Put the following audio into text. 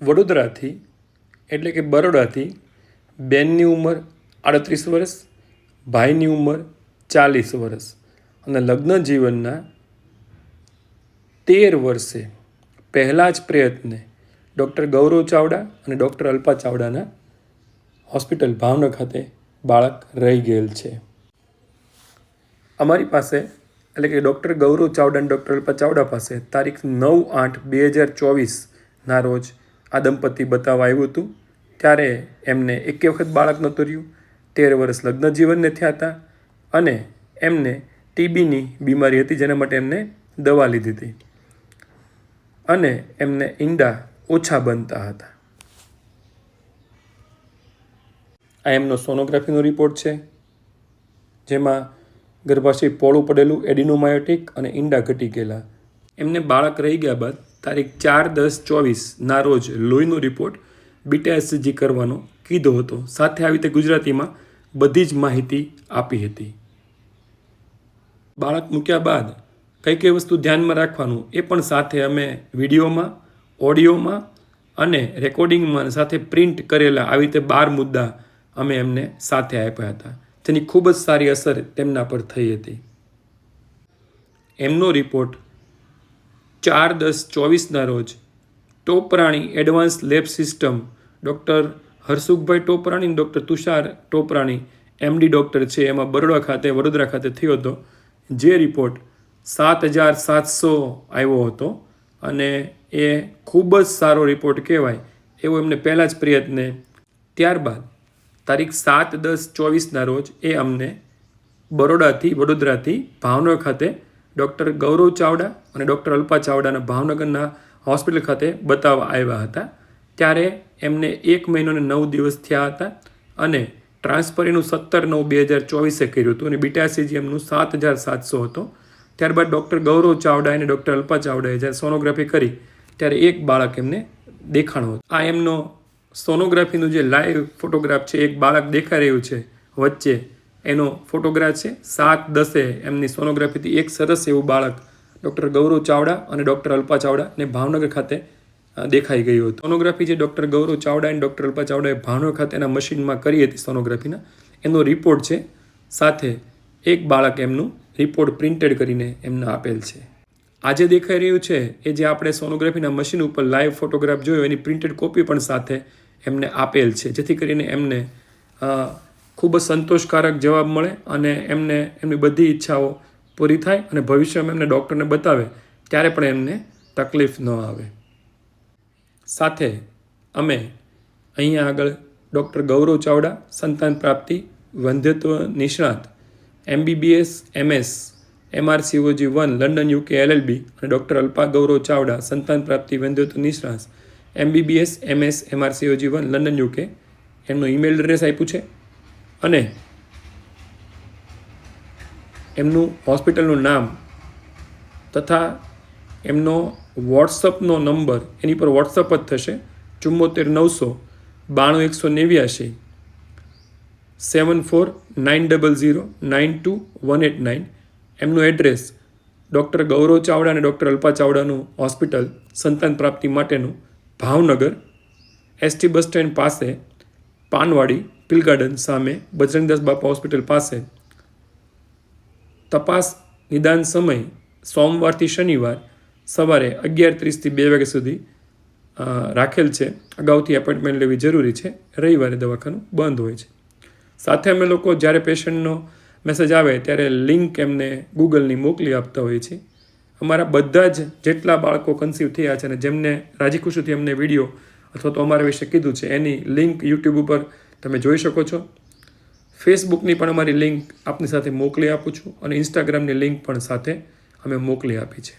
વડોદરાથી, એટલે કે બરોડાથી, બેનની ઉંમર આડત્રીસ વર્ષ, ભાઈની ઉંમર ચાલીસ વર્ષ અને લગ્ન જીવનના તેર વર્ષે પહેલાં જ પ્રયત્ને ડૉક્ટર ગૌરવ ચાવડા અને ડૉક્ટર અલ્પા ચાવડાના હોસ્પિટલ ભાવનગર ખાતે બાળક રહી ગયેલ છે. અમારી પાસે, એટલે કે ડૉક્ટર ગૌરવ ચાવડા અને ડૉક્ટર અલ્પા ચાવડા પાસે તારીખ નવ આઠ બે હજાર ચોવીસના રોજ આ દંપતી બતાવવા આવ્યું હતું. ત્યારે એમને એકે વખત બાળક નહોતું રહ્યું. તેર વર્ષ લગ્ન જીવનને થયા હતા અને એમને ટીબીની બીમારી હતી, જેના માટે એમને દવા લીધી હતી. અને એમને ઈંડા ઓછા બનતા હતા. આ એમનો સોનોગ્રાફીનો રિપોર્ટ છે, જેમાં ગર્ભાશય પોળું પડેલું એડિનોમાયોટિક અને ઈંડા ઘટી ગયેલા. એમને બાળક રહી ગયા બાદ તારીખ ચાર દસ ચોવીસના રોજ લોહીનો રિપોર્ટ બીટા એસજી કરવાનો કીધો હતો. સાથે આવી રીતે ગુજરાતીમાં બધી જ માહિતી આપી હતી. બાળક મૂક્યા બાદ કઈ કઈ વસ્તુ ધ્યાનમાં રાખવાનું એ પણ સાથે અમે વિડીયોમાં, ઓડિયોમાં અને રેકોર્ડિંગમાં સાથે પ્રિન્ટ કરેલા આવી રીતે બાર મુદ્દા અમે એમને સાથે આપ્યા હતા. જેની ખૂબ જ સારી અસર તેમના પર થઈ હતી. એમનો રિપોર્ટ ચાર દસ ચોવીસના રોજ Toprani advance lab system doctor Harsukhbhai Toprani doctor Tushar Toprani, MD doctor છે. એમાં બરોડા ખાતે, વડોદરા ખાતે થયો હતો. જે રિપોર્ટ સાત હજાર સાતસો આવ્યો હતો અને એ ખૂબ જ સારો રિપોર્ટ કહેવાય એવો એમને પહેલાં જ પ્રયત્ને ત્યારબાદ તારીખ સાત દસ ચોવીસના રોજ એ અમને બરોડાથી, વડોદરાથી ભાવનગર ખાતે ડૉક્ટર ગૌરવ ચાવડા અને ડૉક્ટર અલ્પા ચાવડાના ભાવનગરના હોસ્પિટલ ખાતે બતાવવા આવ્યા હતા. ત્યારે એમને એક મહિનો અને નવ દિવસ થયા હતા અને ટ્રાન્સફર એનું સત્તર નવ બે હજાર ચોવીસે કર્યું હતું અને બીટાસીજી એમનું સાત હજાર સાતસો હતો. ત્યારબાદ ડૉક્ટર ગૌરવ ચાવડા અને ડૉક્ટર અલ્પા ચાવડાએ જ્યારે સોનોગ્રાફી કરી, ત્યારે એક બાળક એમને દેખાણો હતો. આ એમનો સોનોગ્રાફીનું જે લાઈવ ફોટોગ્રાફ છે, એક બાળક દેખાઈ રહ્યું છે વચ્ચે એનો ફોટોગ્રાફ છે. સાત દસે એમની સોનોગ્રાફીથી એક સરસ એવું બાળક ડૉક્ટર ગૌરવ ચાવડા અને ડૉક્ટર અલ્પા ચાવડા ને ભાવનગર ખાતે દેખાઈ ગયું હતું. સોનોગ્રાફી જે ડૉક્ટર ગૌરવ ચાવડા અને ડૉક્ટર અલ્પા ચાવડાએ ભાવનગર ખાતેના મશીનમાં કરી હતી સોનોગ્રાફીના, એનો રિપોર્ટ છે. સાથે એક બાળક એમનું રિપોર્ટ પ્રિન્ટેડ કરીને એમને આપેલ છે. આજે દેખાઈ રહ્યું છે એ જે આપણે સોનોગ્રાફીના મશીન ઉપર લાઈવ ફોટોગ્રાફ જોયો, એની પ્રિન્ટેડ કોપી પણ સાથે એમને આપેલ છે. જેથી કરીને એમને ખૂબ જ સંતોષકારક જવાબ મળે અને એમને એમની બધી ઈચ્છાઓ પૂરી થાય અને ભવિષ્યમાં એમને ડૉક્ટરને બતાવે, ત્યારે પણ એમને તકલીફ ન આવે. સાથે અમે અહીંયા આગળ ડૉક્ટર ગૌરવ ચાવડા, સંતાન પ્રાપ્તિ, વંધ્યત્વ નિષ્ણાત, MBBS, MS MRCOG one, London UK LLB અને ડૉક્ટર અલ્પા ગૌરવ ચાવડા, સંતાન પ્રાપ્તિ, વંધ્યત્વ નિષ્ણાત, MBBS, MS MRCOG one, London UK એમનું ઈમેલ એડ્રેસ આપ્યું છે. અને એમનું હોસ્પિટલનું નામ તથા એમનો વોટ્સઅપનો નંબર, એની પર વોટ્સઅપ જ થશે, ચુમ્મોતેર નવસો બાણું એકસો નેવ્યાશી seven four nine double zero nine two one eight nine. એમનું એડ્રેસ ડૉક્ટર ગૌરવ ચાવડા અને ડૉક્ટર અલ્પા ચાવડાનું હોસ્પિટલ સંતાન પ્રાપ્તિ માટેનું ભાવનગર. એસટી બસ સ્ટેન્ડ પાસે પાનવાડી પિલ ગાર્ડન સામે બજરંગદાસ બાપા હોસ્પિટલ પાસે તપાસ નિદાન સમય સોમવારથી શનિવાર સવારે અગિયાર ત્રીસથી બે વાગ્યા સુધી રાખેલ છે. અગાઉથી એપોઇન્ટમેન્ટ લેવી જરૂરી છે. રવિવારે દવાખાનું બંધ હોય છે. સાથે અમે લોકો જ્યારે પેશન્ટનો મેસેજ આવે ત્યારે લિંક એમને ગૂગલની મોકલી આપતા હોઈએ છીએ. અમારા બધા જ જેટલા બાળકો કન્સીવ થયા છે અને જેમને રાજી ખુશીથી અમને વીડિયો અથવા તો અમારા વિશે કીધું છે, એની લિંક યુટ્યુબ ઉપર તમે જોઈ શકો છો. ફેસબુકની પણ અમારી લિંક આપની સાથે મોકલી આપું છું અને ઇન્સ્ટાગ્રામની લિંક પણ સાથે અમે મોકલી આપી છે.